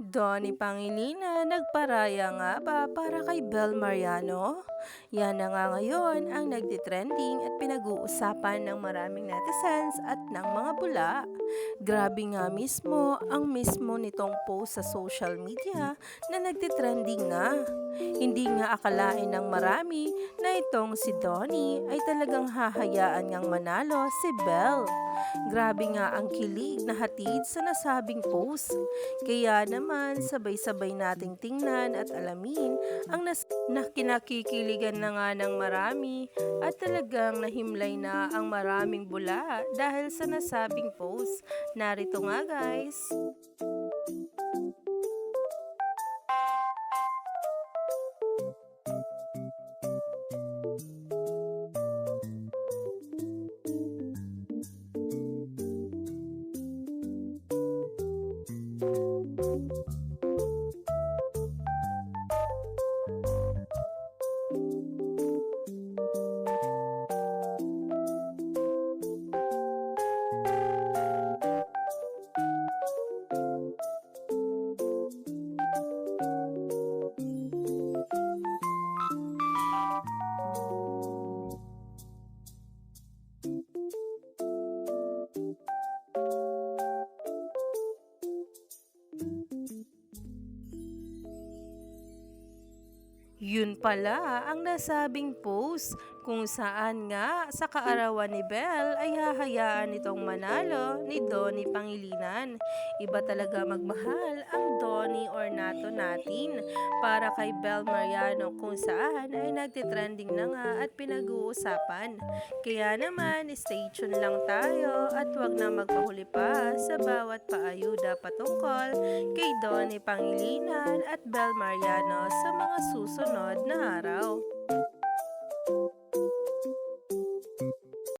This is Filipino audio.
Donnie Pangilinan nagparaya nga ba para kay Bel Mariano? Yan na nga ngayon ang nagtitrending at pinag-uusapan ng maraming netizens at ng mga bula. Grabe nga mismo ang mismo nitong post sa social media na nagtitrending na. Hindi nga akalain ng marami na itong si Donnie ay talagang hahayaan ngang manalo si Bel. Grabe nga ang kilig na hatid sa nasabing post. Kaya naman sabay-sabay nating tingnan at alamin ang nas na kinakikiligan na nga ng marami at talagang nahimlay na ang maraming bula dahil sa nasabing post. Narito nga guys. Yun pala ang nasabing post kung saan nga sa kaarawan ni Belle ay hahayaan itong manalo ni Donnie Pangilinan. Iba talaga magmahal ang Donnie or Nato natin para kay Belle Mariano kung saan ay nagtitrending na nga at pinag-uusapan. Kaya naman stay tuned lang tayo at wag na magpahuli pa sa bawat paayuda patungkol kay Donnie Pangilinan at Belle Mariano sa mga susunod na araw.